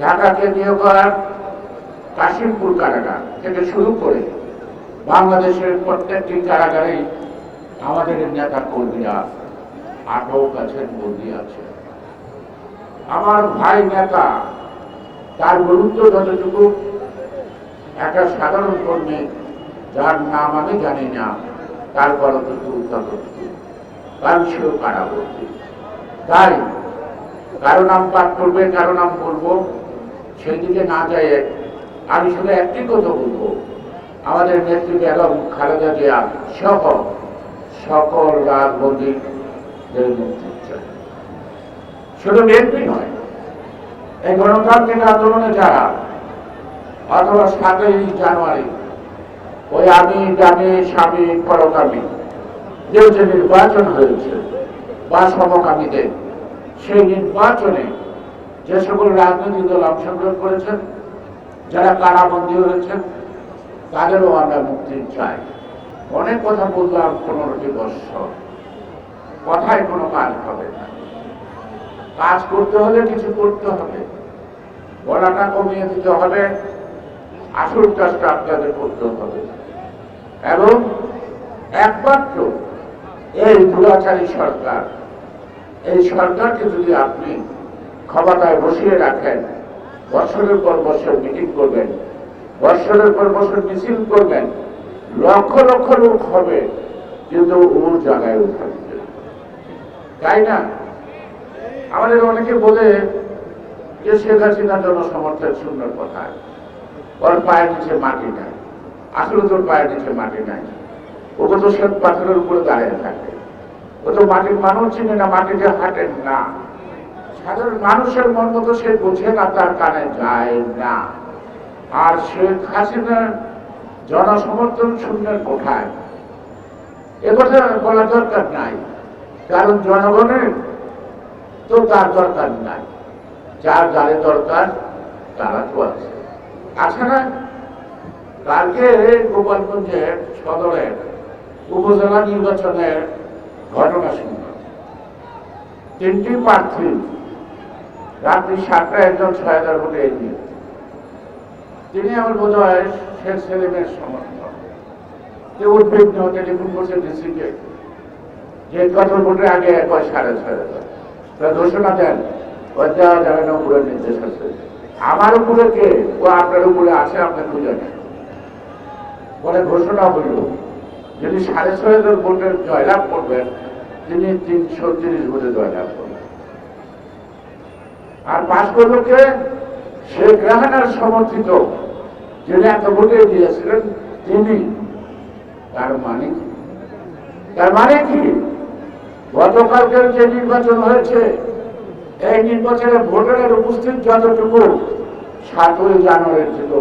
ঢাকা কেন্দ্রীয় করার কাশিমপুর কারাগার থেকে শুরু করে বাংলাদেশের প্রত্যেকটি কারাগারেই আমাদের নেতা কর্মীরা আটক আছেন, বন্দী আছে আমার ভাই নেতা, তার গুরুত্ব যতটুকু, একটা সাধারণ কর্মী, যার নাম আমি জানি না তারপর ততটুকু ততটুকু কারণ সেও কারাবর্তী তাই কারও নাম পাঠ করবে, কারও নাম বলব সেই দিকে না যায় আমি শুধু একটি কথা বলব। আমাদের নেত্রী বেগম খালেদা জিয়া সহ সকল রাজবন্দীদের শুধু বিএনপি নয়, এই গণতান্ত্রিক আন্দোলনে যারা, অথবা সাতই জানুয়ারি, ওই আমি জামি স্বামী, পরকামী, যে যে নির্বাচন হয়েছে বা সমকামীদের, সেই নির্বাচনে যে সকল রাজনৈতিক দল অংশগ্রহণ করেছেন, যারা কারাবন্দী হয়েছেন, তাদেরও আমরা মুক্তি চাই। অনেক কথা বললাম পনেরোটি বৎসর কথায় কোনো কাজ হবে না। কাজ করতে হলে কিছু করতে হবে। বলাটা কমিয়ে দিতে হবে। আসল কাজটা আপনাদের করতে হবে। এবং একমাত্র এই দুরাচারী সরকার, এই সরকারকে যদি আপনি ক্ষমতায় বসিয়ে রাখেন। বছরের পর বছর মিটিং করবেন। বছরের পর বছর মিছিল করবেন। লক্ষ লক্ষ লোক হবে, কিন্তু ওর জায়গায় থাকবে তাই না? আমাদের অনেকে বলে যে শেখ হাসিনা জনসমর্থন শূন্যর কথা। ওর পায়ের নিচে মাটি নাই। আসলে তোর পায়ের নিচে মাটি নাই। ওকে তো শ্বেত পাথরের উপরে দাঁড়িয়ে থাকে। ও তো মাটির মানুষ চিনে না, মাটিতে হাঁটেন না। সাধারণ মানুষের মন মতো সে বোঝে না, তার কানে যায় না। আর শেখ হাসিনার জনসমর্থন শূন্যের কোঠায়। এ কথা বলা দরকার নাই, কারণ জনগণের তো তার দরকার নাই। যার যারে দরকার, তারা তো আছে। আছে না? কালকে গোপালগঞ্জের সদরের উপজেলা নির্বাচনের ঘটনা শুনলাম। তিনটি প্রার্থী রাত্রি সাতটায় একজন ছয় হাজার ভোটে এগিয়ে তিনি আমার বোধ হয় শেখ সেলিমের সমর্থক। যে উদ্বিগ্ন টেলিফোন করছে ডিসিকে, যে কত ভোটের আগে এক হয় সাড়ে ছয় হাজার। তারা ঘোষণা দেন ওই দেওয়া যাবে না, উপরের নির্দেশ আছে। আমার উপরে কে? ও আপনার উপরে আছে আপনি খুঁজে নেন বলে ঘোষণা হইল যিনি সাড়ে ছয় হাজার ভোটের জয়লাভ করবেন, তিনি তিনশো তিরিশ ভোটে জয়লাভ করবেন। আর পাশ করল কে শেখ রাহানার সমর্থিত যিনি এত ভোটে দিয়েছিলেন, তিনি তার মানে কি? তার মানে কি? গতকালকের যে নির্বাচন হয়েছে, এই নির্বাচনে ভোটারের উপস্থিত যতটুকু সাতই জানুয়ারির থেকে